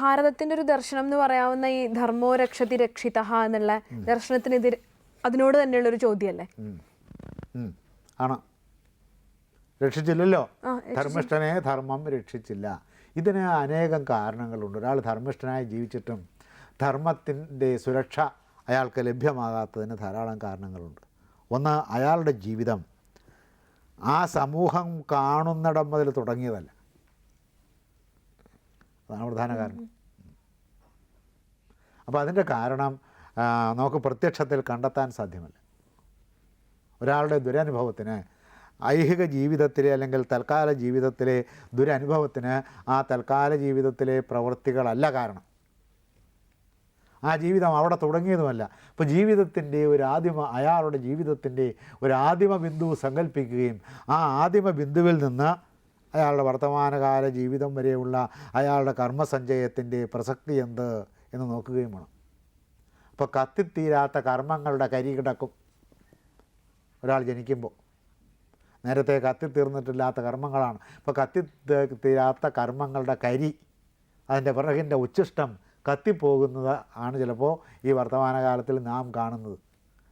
ഭാരതത്തിന്റെ ഒരു ദർശനം എന്ന് പറയാവുന്ന ഈ ധർമ്മോ രക്ഷതി രക്ഷിത എന്നുള്ള ദർശനത്തിനെതിരെ അതിനോട് തന്നെയുള്ള ഒരു ചോദ്യമല്ലേ. ആണ്. രക്ഷിച്ചില്ലല്ലോ. ധർമ്മിഷ്ഠനെ ധർമ്മം രക്ഷിച്ചില്ല. ഇതിന് അനേകം കാരണങ്ങളുണ്ട്. ഒരാൾ ധർമ്മിഷ്ഠനായി ജീവിച്ചിട്ടും ധർമ്മത്തിന്റെ സുരക്ഷ അയാൾക്ക് ലഭ്യമാകാത്തതിന് ധാരാളം കാരണങ്ങളുണ്ട്. ഒന്ന് അയാളുടെ ജീവിതം. ആ സമൂഹം കാണുന്നിടം മുതൽ തുടങ്ങിയതല്ല. അതാണ് പ്രധാന കാരണം. അപ്പോൾ അതിന്റെ കാരണം നമുക്ക് പ്രത്യക്ഷത്തിൽ കണ്ടെത്താൻ സാധ്യമല്ല. ഒരാളുടെ ദുരനുഭവത്തിന് ഐഹിക ജീവിതത്തിലെ അല്ലെങ്കിൽ തൽക്കാല ജീവിതത്തിലെ ദുരനുഭവത്തിന് ആ തൽക്കാല ജീവിതത്തിലെ പ്രവൃത്തികളല്ല കാരണം. ആ ജീവിതം അവിടെ തുടങ്ങിയതുമല്ല. അപ്പോൾ ജീവിതത്തിന്റെ ഒരു ആദിമ അയാളുടെ ജീവിതത്തിന്റെ ഒരു ആദിമ ബിന്ദു സങ്കല്പിക്കുകയും ആ ആദിമ ബിന്ദുവിൽ നിന്ന് അയാളുടെ വർത്തമാനകാല ജീവിതം വരെയുള്ള അയാളുടെ കർമ്മസഞ്ചയത്തിന്റെ പ്രസക്തി എന്ത് എന്ന് നോക്കുകയും വേണം. അപ്പോൾ കത്തിത്തീരാത്ത കർമ്മങ്ങളുടെ കരി കിടക്കും. ഒരാൾ ജനിക്കുമ്പോൾ നേരത്തെ കത്തിത്തീർന്നിട്ടില്ലാത്ത കർമ്മങ്ങളാണ്. ഇപ്പോൾ കത്തി തീരാത്ത കർമ്മങ്ങളുടെ കരി അതിന്റെ പിറകിന്റെ ഉച്ഛിഷ്ടം കത്തിപ്പോകുന്നത് ആണ് ചിലപ്പോൾ ഈ വർത്തമാനകാലത്തിൽ നാം കാണുന്നത്.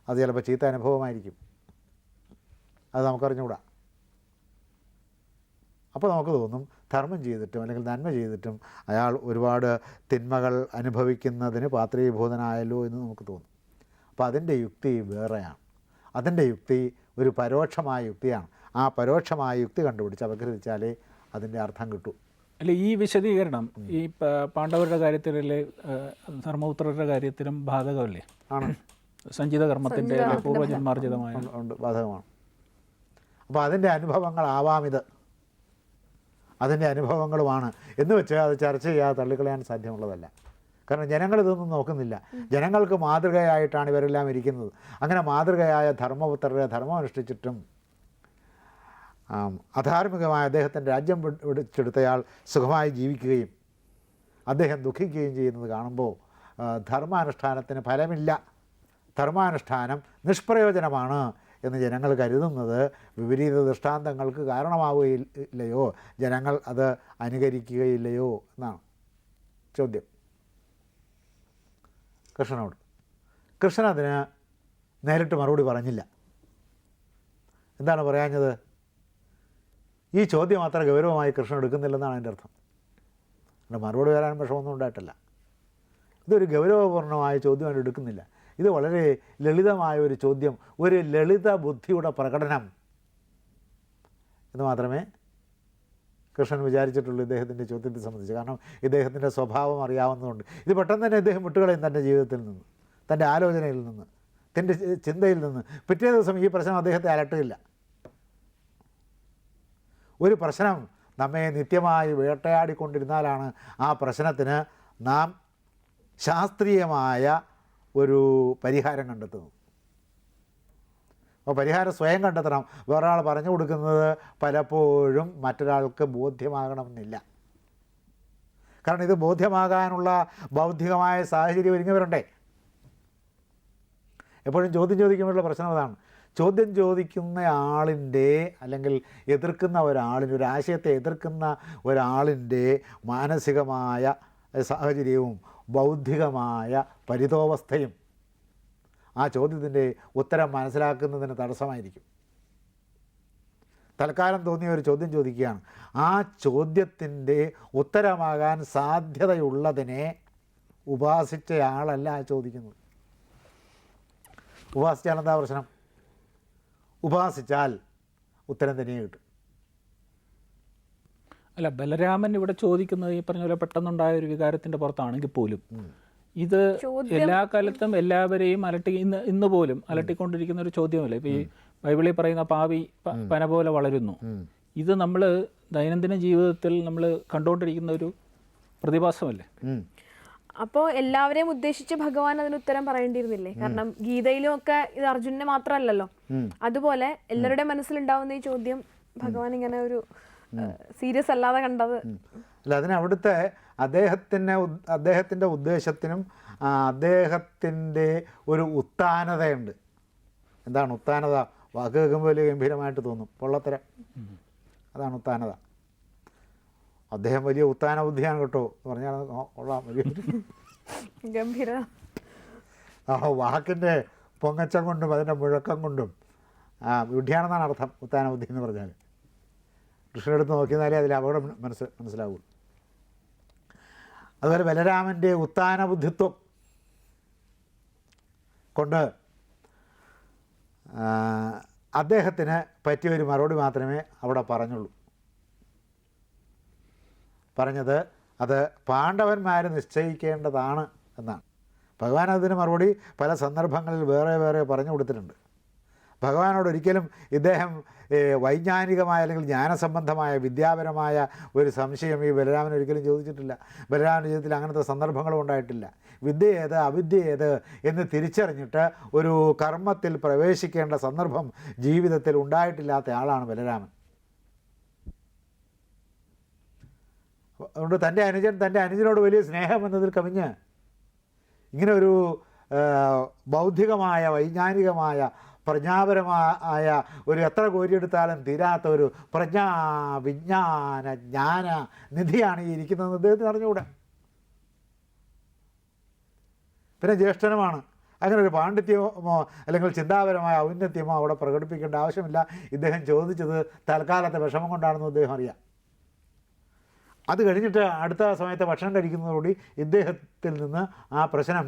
അത് ചിലപ്പോൾ ചീത്ത അനുഭവമായിരിക്കും. അത് നമുക്കറിഞ്ഞുകൂടാ. അപ്പോൾ നമുക്ക് തോന്നും ധർമ്മം ചെയ്തിട്ടും അല്ലെങ്കിൽ നന്മ ചെയ്തിട്ടും അയാൾ ഒരുപാട് തിന്മകൾ അനുഭവിക്കുന്നതിന് പാത്രീഭൂതനായല്ലോ എന്ന് നമുക്ക് തോന്നും. അപ്പോൾ അതിന്റെ യുക്തി വേറെയാണ്. അതിന്റെ യുക്തി ഒരു പരോക്ഷമായ യുക്തിയാണ്. ആ പരോക്ഷമായ യുക്തി കണ്ടുപിടിച്ച് അപഗ്രഹിച്ചാലേ അതിന്റെ അർത്ഥം കിട്ടൂ. അല്ല ഈ വിശദീകരണം ഈ പ- പാണ്ഡവരുടെ കാര്യത്തിലെ ധർമ്മപുത്രരുടെ കാര്യത്തിലും ബാധകമല്ലേ? ആണ്. സഞ്ചിത കർമ്മത്തിന്റെ പൂർവജന്മാർജിതമായ ഉണ്ട്, ഉണ്ട് ബാധകമാണ്. അപ്പോൾ അതിന്റെ അനുഭവങ്ങളാവാം ഇത്. അതിന്റെ അനുഭവങ്ങളുമാണ്. എന്ന് വെച്ചാൽ അത് ചർച്ച ചെയ്യാതെ തള്ളിക്കളയാൻ സാധ്യമുള്ളതല്ല. കാരണം ജനങ്ങൾ ഇതൊന്നും നോക്കുന്നില്ല. ജനങ്ങൾക്ക് മാതൃകയായിട്ടാണ് ഇവരെല്ലാം ഇരിക്കുന്നത്. അങ്ങനെ മാതൃകയായ ധർമ്മപുത്രരെ ധർമ്മം അനുഷ്ഠിച്ചിട്ടും അധാർമികമായ അദ്ദേഹത്തിന്റെ രാജ്യം പിടി- പിടിച്ചെടുത്തയാൾ സുഖമായി ജീവിക്കുകയും അദ്ദേഹം ദുഃഖിക്കുകയും ചെയ്യുന്നത് കാണുമ്പോൾ ധർമാനുഷ്ഠാനത്തിന് ഫലമില്ല. ധർമാനുഷ്ഠാനം നിഷ്പ്രയോജനമാണ്. എന്ന് ജനങ്ങൾ കരുതുന്നത് വിപരീത ദൃഷ്ടാന്തങ്ങൾക്ക് കാരണമാവുകയില്ലയോ ജനങ്ങൾ അത് അനുകരിക്കുകയില്ലയോ എന്നാണ് ചോദ്യം. കൃഷ്ണനോട്. കൃഷ്ണൻ അതിന് നേരിട്ട് മറുപടി പറഞ്ഞില്ല. എന്താണ് പറയാഞ്ഞത്? ഈ ചോദ്യം അത്ര ഗൗരവമായി കൃഷ്ണൻ എടുക്കുന്നില്ലെന്നാണ് എന്റെ അർത്ഥം. മറുപടി വരാൻ വിഷമമൊന്നും ഉണ്ടായിട്ടല്ല. ഇതൊരു ഗൗരവപൂർണമായ ചോദ്യമായിട്ട് എടുക്കുന്നില്ല. ഇത് വളരെ ലളിതമായ ഒരു ചോദ്യം ഒരു ലളിത ബുദ്ധിയുടെ പ്രകടനം. എന്ന് മാത്രമേ കൃഷ്ണൻ വിചാരിച്ചിട്ടുള്ളൂ ഇദ്ദേഹത്തിന്റെ ചോദ്യത്തെ സംബന്ധിച്ച്. കാരണം ഇദ്ദേഹത്തിന്റെ സ്വഭാവം അറിയാവുന്നതുകൊണ്ട്. ഇത് പെട്ടെന്ന് തന്നെ ഇദ്ദേഹം വിട്ടുകളയും തന്റെ ജീവിതത്തിൽ നിന്ന് തന്റെ ആലോചനയിൽ നിന്ന് തന്റെ ചിന്തയിൽ നിന്ന്. പിറ്റേ ദിവസം ഈ പ്രശ്നം അദ്ദേഹത്തെ അലട്ടില്ല ഒരു പ്രശ്നം നമ്മെ നിത്യമായി വേട്ടയാടിക്കൊണ്ടിരുന്നാലാണ് ആ പ്രശ്നത്തിന് നാം ശാസ്ത്രീയമായ ഒരു പരിഹാരം കണ്ടെത്തുന്നത് അപ്പോൾ പരിഹാരം സ്വയം കണ്ടെത്തണം. വേറൊരാൾ പറഞ്ഞു കൊടുക്കുന്നത് പലപ്പോഴും മറ്റൊരാൾക്ക് ബോധ്യമാകണമെന്നില്ല. കാരണം ഇത് ബോധ്യമാകാനുള്ള ബൗദ്ധികമായ സാഹചര്യം ഒരുങ്ങിവരണ്ടേ എപ്പോഴും ചോദ്യം ചോദിക്കുമ്പോഴുള്ള പ്രശ്നം അതാണ്. ചോദ്യം ചോദിക്കുന്ന ആളിന്റെ അല്ലെങ്കിൽ എതിർക്കുന്ന ഒരാളിന്റെ ഒരു ആശയത്തെ എതിർക്കുന്ന ഒരാളിന്റെ മാനസികമായ സാഹചര്യവും ബൗദ്ധികമായ പരിതോവസ്ഥയും ആ ചോദ്യത്തിന്റെ ഉത്തരം മനസ്സിലാക്കുന്നതിന് തടസ്സമായിരിക്കും. തൽക്കാലം തോന്നിയ ഒരു ചോദ്യം ചോദിക്കുകയാണ്. ആ ചോദ്യത്തിന്റെ ഉത്തരമാകാൻ സാധ്യതയുള്ളതിനെ ഉപാസിച്ചയാളല്ല ചോദിക്കുന്നത്. ഉപാസിച്ചാൽ എന്താ പ്രശ്നം? ഉപാസിച്ചാൽ ഉത്തരം തനിയെ കിട്ടും. അല്ല ബലരാമൻ ഇവിടെ ചോദിക്കുന്നത് ഈ പറഞ്ഞ പോലെ പെട്ടെന്നുണ്ടായ ഒരു വികാരത്തിന്റെ പുറത്താണെങ്കിൽ പോലും ഇത് എല്ലാ കാലത്തും എല്ലാവരെയും അലട്ടി ഇന്ന് ഇന്ന് പോലും അലട്ടിക്കൊണ്ടിരിക്കുന്ന ഒരു ചോദ്യമല്ലേ? ഇപ്പൊ ഈ ബൈബിളിൽ പറയുന്ന പാവി പന പോലെ വളരുന്നു. ഇത് നമ്മൾ ദൈനംദിന ജീവിതത്തിൽ നമ്മൾ കണ്ടുകൊണ്ടിരിക്കുന്ന ഒരു പ്രതിഭാസമല്ലേ. അപ്പോൾ എല്ലാവരെയും ഉദ്ദേശിച്ച് ഭഗവാൻ അതിന് ഉത്തരം പറയേണ്ടിയിരുന്നില്ലേ? കാരണം ഗീതയിലും ഒക്കെ ഇത് അർജുനനെ മാത്രമല്ലല്ലോ. അതുപോലെ എല്ലാവരുടെ മനസ്സിലുണ്ടാവുന്ന ഈ ചോദ്യം ഭഗവാൻ ഇങ്ങനെ ഒരു സീരിയസ് അല്ലാതെ കണ്ടത്. അല്ല അതിന് അവിടുത്തെ അദ്ദേഹത്തിന്റെ അദ്ദേഹത്തിന്റെ ഉദ്ദേശത്തിനും അദ്ദേഹത്തിന്റെ ഒരു ഉത്താനതയുണ്ട്. എന്താണ് ഉത്താനത? വാക്ക് കേൾക്കുമ്പോൾ വലിയ ഗംഭീരമായിട്ട് തോന്നും. പൊള്ളത്തരം. അതാണ് ഉത്താനത. അദ്ദേഹം വലിയ ഉത്താന ബുദ്ധിയാണ് കേട്ടോ. എന്ന് പറഞ്ഞാൽ കൊള്ളാം. വലിയ ഗംഭീര. ആ വാക്കിന്റെ പൊങ്ങച്ചം കൊണ്ടും അതിന്റെ മുഴക്കം കൊണ്ടും ആ വിഡ്ഢിയാണെന്നാണ് അർത്ഥം ഉത്താന ബുദ്ധി എന്ന് പറഞ്ഞാൽ. കൃഷ്ണനെടുത്ത് നോക്കിയാലേ അതിൽ അപകടം മനസ്സ് മനസ്സിലാവുള്ളൂ അതുപോലെ ബലരാമന്റെ ഉത്താന ബുദ്ധിത്വം കൊണ്ട് അദ്ദേഹത്തിന് പറ്റിയ ഒരു മറുപടി മാത്രമേ അവിടെ പറഞ്ഞുള്ളൂ. പറഞ്ഞത് അത് പാണ്ഡവന്മാർ നിശ്ചയിക്കേണ്ടതാണ് എന്നാണ്. ഭഗവാൻ അതിന് മറുപടി പല സന്ദർഭങ്ങളിൽ വേറെ വേറെ പറഞ്ഞു കൊടുത്തിട്ടുണ്ട്. ഭഗവാനോട് ഒരിക്കലും ഇദ്ദേഹം വൈജ്ഞാനികമായ അല്ലെങ്കിൽ ജ്ഞാനസംബന്ധമായ വിദ്യാപരമായ ഒരു സംശയം ഈ ബലരാമൻ ഒരിക്കലും ചോദിച്ചിട്ടില്ല. ബലരാമന്റെ ജീവിതത്തിൽ അങ്ങനത്തെ സന്ദർഭങ്ങളും ഉണ്ടായിട്ടില്ല. വിദ്യ ഏത് അവിദ്യ ഏത് എന്ന് തിരിച്ചറിഞ്ഞിട്ട് ഒരു കർമ്മത്തിൽ പ്രവേശിക്കേണ്ട സന്ദർഭം ജീവിതത്തിൽ ഉണ്ടായിട്ടില്ലാത്ത ആളാണ് ബലരാമൻ. അതുകൊണ്ട് തന്റെ അനുജൻ തന്റെ അനുജനോട് വലിയ സ്നേഹം എന്നതിൽ കവിഞ്ഞ് ഇങ്ങനെ ഒരു ബൗദ്ധികമായ വൈജ്ഞാനികമായ പ്രജ്ഞാപരമായ ഒരു എത്ര കോരിയെടുത്താലും തീരാത്ത ഒരു പ്രജ്ഞാ വിജ്ഞാന ജ്ഞാന നിധിയാണ് ഈ ഇരിക്കുന്നത് അദ്ദേഹത്തിന് അറിഞ്ഞുകൂടെ. പിന്നെ ജ്യേഷ്ഠനുമാണ്. അങ്ങനെ ഒരു പാണ്ഡിത്യമോ അല്ലെങ്കിൽ ചിന്താപരമായ ഔന്നത്യമോ അവിടെ പ്രകടിപ്പിക്കേണ്ട ആവശ്യമില്ല. ഇദ്ദേഹം ചോദിച്ചത് തൽക്കാലത്തെ വിഷമം കൊണ്ടാണെന്ന് അദ്ദേഹം അറിയാം. അത് കഴിഞ്ഞിട്ട് അടുത്ത സമയത്ത് ഭക്ഷണം കഴിക്കുന്നതോടുകൂടി ഇദ്ദേഹത്തിൽ നിന്ന് ആ പ്രശ്നം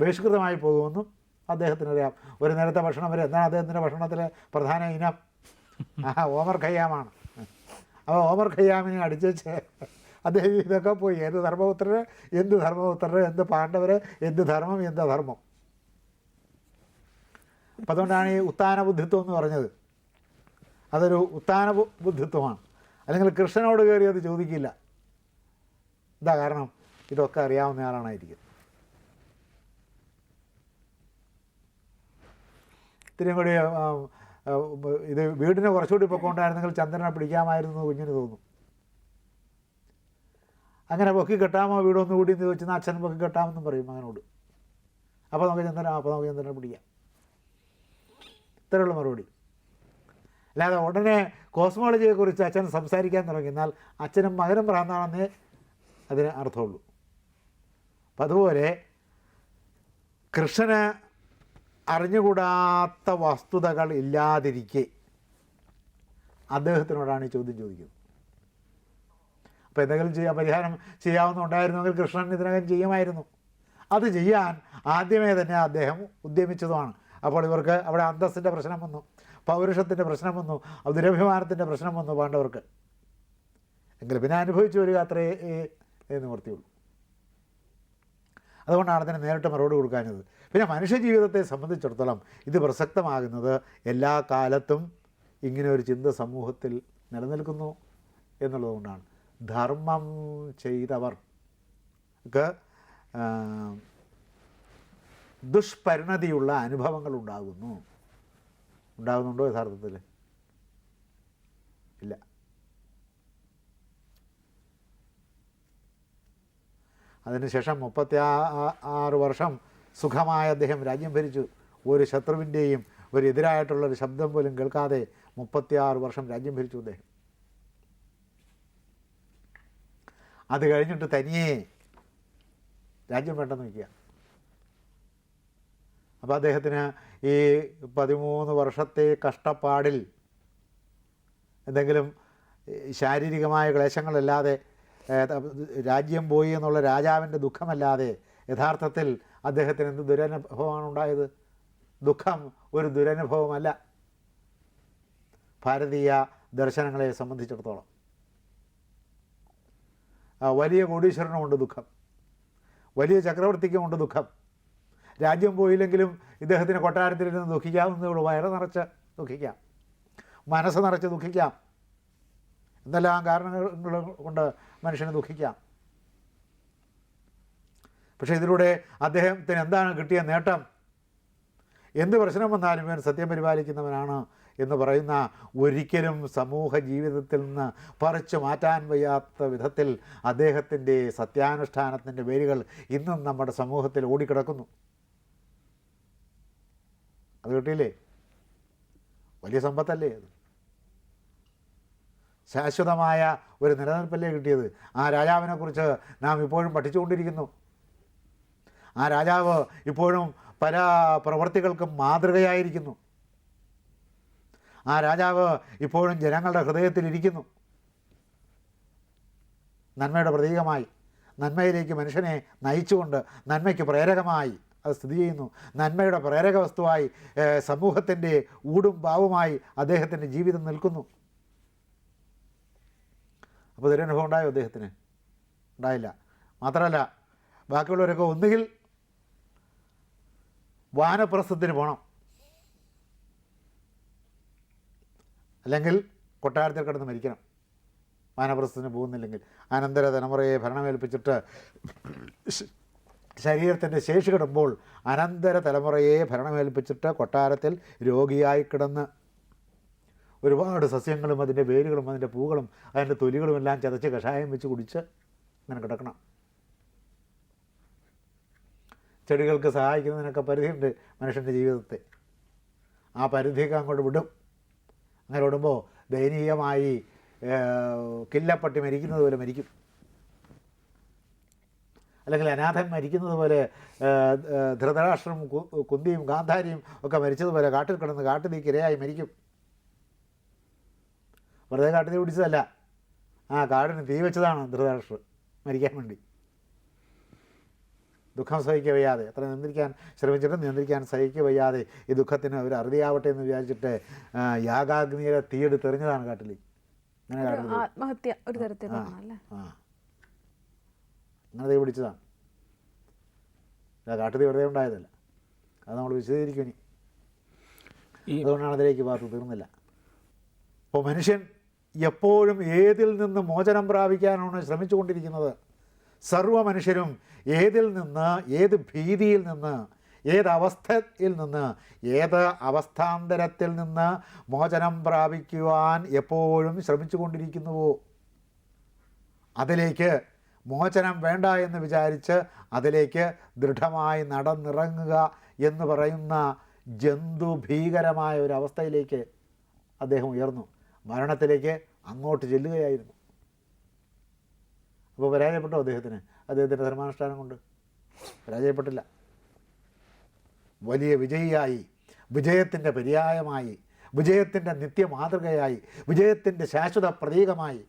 ബഹിഷ്കൃതമായി പോകുമെന്നും അദ്ദേഹത്തിനറിയാം. ഒരു നേരത്തെ ഭക്ഷണം വരെ. എന്താണ് അദ്ദേഹത്തിന്റെ ഭക്ഷണത്തിലെ പ്രധാന ഇനം? ആ ഓമർ ഖയ്യാമാണ്. അപ്പോൾ ഓമർ ഖയ്യാമിനെ അടിച്ചേച്ച് അദ്ദേഹം ഇതൊക്കെ പോയി. എന്ത് ധർമ്മപുത്രര്? എന്ത് ധർമ്മപുത്രര്? എന്ത് പാണ്ഡവർ എന്ത് ധർമ്മം? എന്ത് ധർമ്മം? അപ്പം അതുകൊണ്ടാണ് ഈ ഉത്താന ബുദ്ധിത്വം എന്ന് പറഞ്ഞത്. അതൊരു ഉത്താന ബുദ്ധിത്വമാണ്. അല്ലെങ്കിൽ കൃഷ്ണനോട് കയറി അത് ചോദിക്കില്ല. എന്താ കാരണം? ഇതൊക്കെ അറിയാവുന്ന ആളാണായിരിക്കും. ഇത്തിരിയും കൂടി ഇത് വീടിനെ കുറച്ചുകൂടി പൊക്കോണ്ടായിരുന്നെങ്കിൽ ചന്ദ്രനെ പിടിക്കാമായിരുന്നു കുഞ്ഞിന് തോന്നും. അങ്ങനെ പൊക്കി കെട്ടാമോ വീടൊന്നും കൂടി എന്ന് ചോദിച്ചാൽ അച്ഛൻ പൊക്കി കെട്ടാമെന്നും പറയും മകനോട്. അപ്പോൾ നമുക്ക് ചന്ദ്രൻ അപ്പോൾ നമുക്ക് ചന്ദ്രനെ പിടിക്കാം. ഇത്രയുള്ള മറുപടി. അല്ലാതെ ഉടനെ കോസ്മോളജിയെക്കുറിച്ച് അച്ഛൻ സംസാരിക്കാൻ തുടങ്ങി. എന്നാൽ അച്ഛനും മകനും ഭ്രാന്താണെന്നേ അതിന് അർത്ഥമുള്ളൂ. അപ്പം അതുപോലെ കൃഷ്ണന് അറിഞ്ഞുകൂടാത്ത വസ്തുതകൾ ഇല്ലാതിരിക്കെ. അദ്ദേഹത്തിനോടാണ് ഈ ചോദ്യം ചോദിക്കുന്നത്. അപ്പോൾ എന്തെങ്കിലും ചെയ്യാൻ പരിഹാരം ചെയ്യാവുന്നുണ്ടായിരുന്നെങ്കിൽ കൃഷ്ണൻ ഇതിനകം ചെയ്യുമായിരുന്നു. അത് ചെയ്യാൻ ആദ്യമേ തന്നെ അദ്ദേഹം ഉദ്യമിച്ചതുമാണ്. അപ്പോൾ ഇവർക്ക് അവിടെ അന്തസ്സിന്റെ പ്രശ്നം വന്നു പൗരുഷത്തിന്റെ പ്രശ്നം വന്നു ദുരഭിമാനത്തിന്റെ പ്രശ്നം വന്നു പാണ്ഡവർക്ക്. എങ്കിലും പിന്നെ അനുഭവിച്ചു വരിക അത്രേ ഏ, നിവർത്തിയുള്ളൂ. അതുകൊണ്ടാണ് അതിന് നേരിട്ട് മറുപടി കൊടുക്കാനത് പിന്നെ മനുഷ്യജീവിതത്തെ സംബന്ധിച്ചിടത്തോളം ഇത് പ്രസക്തമാകുന്നത് എല്ലാ കാലത്തും ഇങ്ങനെ ഒരു ചിന്ത സമൂഹത്തിൽ നിലനിൽക്കുന്നു എന്നുള്ളതുകൊണ്ടാണ്. ധർമ്മം ചെയ്തവർ ക്ക് ദുഷ്പരിണതിയുള്ള അനുഭവങ്ങൾ ഉണ്ടാകുന്നു. ഉണ്ടാകുന്നുണ്ടോ യഥാർത്ഥത്തിൽ ഇല്ല. അതിനുശേഷം മുപ്പത്തി ആറ് വർഷം സുഖമായ അദ്ദേഹം രാജ്യം ഭരിച്ചു. ഒരു ശത്രുവിന്റെയും ഒരു എതിരായിട്ടുള്ള ഒരു ശബ്ദം പോലും കേൾക്കാതെ മുപ്പത്തിയാറ് വർഷം രാജ്യം ഭരിച്ചു അദ്ദേഹം. അത് കഴിഞ്ഞിട്ട് തനിയെ രാജ്യം വേണ്ടെന്ന് വയ്ക്കുക. അപ്പോൾ അദ്ദേഹത്തിന് ഈ പതിമൂന്ന് വർഷത്തെ കഷ്ടപ്പാടിൽ എന്തെങ്കിലും ശാരീരികമായ ക്ലേശങ്ങളല്ലാതെ രാജ്യം പോയി എന്നുള്ള രാജാവിന്റെ ദുഃഖമല്ലാതെ യഥാർത്ഥത്തിൽ അദ്ദേഹത്തിന് എന്ത് ദുരനുഭവമാണ് ഉണ്ടായത്? ദുഃഖം ഒരു ദുരനുഭവമല്ല. ഭാരതീയ ദർശനങ്ങളെ സംബന്ധിച്ചിടത്തോളം. വലിയ കോടീശ്വരനുമുണ്ട് ദുഃഖം. വലിയ ചക്രവർത്തിക്കുമുണ്ട് ദുഃഖം. രാജ്യം പോയില്ലെങ്കിലും ഇദ്ദേഹത്തിന് കൊട്ടാരത്തിലിരുന്ന് ദുഃഖിക്കാവുന്നതേ ഉള്ളൂ. വയറ് നിറച്ച് ദുഃഖിക്കാം. മനസ്സ് നിറച്ച് ദുഃഖിക്കാം. എന്തെല്ലാം കാരണങ്ങൾ കൊണ്ട് മനുഷ്യനെ ദുഃഖിക്കാം? പക്ഷേ ഇതിലൂടെ അദ്ദേഹത്തിന് എന്താണ് കിട്ടിയ നേട്ടം? എന്ത് പ്രശ്നം വന്നാലും ഇവൻ സത്യം പരിപാലിക്കുന്നവനാണ് എന്ന് പറയുന്ന ഒരിക്കലും സമൂഹ ജീവിതത്തിൽ നിന്ന് പറിച്ചു മാറ്റാൻ വയ്യാത്ത വിധത്തിൽ അദ്ദേഹത്തിന്റെ സത്യാനുഷ്ഠാനത്തിന്റെ വേരുകൾ ഇന്നും നമ്മുടെ സമൂഹത്തിൽ ഓടിക്കിടക്കുന്നു. അത് കിട്ടിയില്ലേ? വലിയ സമ്പത്തല്ലേ അത്? ശാശ്വതമായ ഒരു നിലനിൽപ്പല്ലേ കിട്ടിയത്? ആ രാജാവിനെക്കുറിച്ച് നാം ഇപ്പോഴും പഠിച്ചുകൊണ്ടിരിക്കുന്നു. ആ രാജാവ് ഇപ്പോഴും പല പ്രവർത്തികൾക്കും മാതൃകയായിരിക്കുന്നു. ആ രാജാവ് ഇപ്പോഴും ജനങ്ങളുടെ ഹൃദയത്തിലിരിക്കുന്നു നന്മയുടെ പ്രതീകമായി. നന്മയിലേക്ക് മനുഷ്യനെ നയിച്ചുകൊണ്ട് നന്മയ്ക്ക് പ്രേരകമായി അത് സ്ഥിതി ചെയ്യുന്നു. നന്മയുടെ പ്രേരക വസ്തുവായി സമൂഹത്തിന്റെ ഊടും പാവുമായി അദ്ദേഹത്തിന്റെ ജീവിതം നിൽക്കുന്നു. അപ്പോൾ ദുരനുഭവം ഉണ്ടായോ അദ്ദേഹത്തിന്? ഉണ്ടായില്ല. മാത്രമല്ല ബാക്കിയുള്ളവരൊക്കെ ഒന്നുകിൽ വാനപ്രസ്ഥത്തിന് പോകണം അല്ലെങ്കിൽ കൊട്ടാരത്തിൽ കിടന്ന് മരിക്കണം. വാനപ്രസ്ഥത്തിന് പോകുന്നില്ലെങ്കിൽ. അനന്തര തലമുറയെ ഭരണമേൽപ്പിച്ചിട്ട് ശരീരത്തിന്റെ ശേഷി കിടുമ്പോൾ അനന്തര തലമുറയെ ഭരണമേൽപ്പിച്ചിട്ട് കൊട്ടാരത്തിൽ രോഗിയായി കിടന്ന് ഒരുപാട് സസ്യങ്ങളും അതിന്റെ വേരുകളും അതിന്റെ പൂക്കളും അതിന്റെ തൊലികളും എല്ലാം ചതച്ച് കഷായം വെച്ച് കുടിച്ച് അങ്ങനെ കിടക്കണം. ചെടികൾക്ക് സഹായിക്കുന്നതിനൊക്കെ പരിധിയുണ്ട് മനുഷ്യന്റെ ജീവിതത്തെ. ആ പരിധിയൊക്കെ അങ്ങോട്ട് വിടും. അങ്ങനെ വിടുമ്പോൾ ദയനീയമായി കില്ലപ്പട്ടി മരിക്കുന്നത് പോലെ മരിക്കും. അല്ലെങ്കിൽ അനാഥൻ മരിക്കുന്നത് പോലെ ധൃതരാഷ്ട്രം കുന്തിയും ഗാന്ധാരിയും ഒക്കെ മരിച്ചതുപോലെ കാട്ടിൽ കിടന്ന് കാട്ടുതീക്ക് ഇരയായി മരിക്കും. വെറുതെ കാട്ടിൽ പിടിച്ചതല്ല. ആ കാടിന് തീ വെച്ചതാണ് ധൃതരാഷ്ട്രം മരിക്കാൻ വേണ്ടി. ദുഃഖം സഹിക്കുക വയ്യാതെ. അത്ര നിയന്ത്രിക്കാൻ ശ്രമിച്ചിട്ടും നിയന്ത്രിക്കാൻ സഹിക്കുക വയ്യാതെ ഈ ദുഃഖത്തിന് ഒരു അറുതിയാവട്ടെ എന്ന് വിചാരിച്ചിട്ട് യാഗാഗ്നിയുടെ യാഗാഗ്നിയിലെ തീയെടുത്തെറിഞ്ഞതാണ് കാട്ടിൽ. അങ്ങനെ കാട്ടിൽ ആത്മഹത്യ ഒരു ആ അങ്ങനെ തീ പിടിച്ചതാണ്. കാട്ടുതീ വെറുതെ ഉണ്ടായതല്ല. അത് നമ്മൾ വിശദീകരിക്കും ഇനി. ഈ അതുകൊണ്ടാണ് അതിലേക്ക് പാർത്ത് തീർന്നില്ല. അപ്പോൾ മനുഷ്യൻ എപ്പോഴും ഏതിൽ നിന്ന് മോചനം പ്രാപിക്കാനാണ് ശ്രമിച്ചുകൊണ്ടിരിക്കുന്നത്? സർവ മനുഷ്യരും ഏതിൽ നിന്ന് ഏത് ഭീതിയിൽ നിന്ന് ഏതവസ്ഥയിൽ നിന്ന് ഏത് അവസ്ഥാന്തരത്തിൽ നിന്ന് മോചനം പ്രാപിക്കുവാൻ എപ്പോഴും ശ്രമിച്ചുകൊണ്ടിരിക്കുന്നുവോ? അതിലേക്ക് മോചനം വേണ്ട എന്ന് വിചാരിച്ച് അതിലേക്ക് ദൃഢമായി നടന്നിറങ്ങുക എന്ന് പറയുന്ന ജന്തുഭീകരമായ ഒരു അവസ്ഥയിലേക്ക് അദ്ദേഹം ഉയർന്നു. മരണത്തിലേക്ക് അങ്ങോട്ട് ചെല്ലുകയായിരുന്നു. അപ്പോൾ പരാജയപ്പെട്ടോ അദ്ദേഹത്തിന്? അദ്ദേഹത്തിന്റെ ധർമാനുഷ്ഠാനം കൊണ്ട്? പരാജയപ്പെട്ടില്ല. വലിയ വിജയിയായി വിജയത്തിന്റെ പര്യായമായി വിജയത്തിന്റെ നിത്യമാതൃകയായി വിജയത്തിന്റെ ശാശ്വത പ്രതീകമായി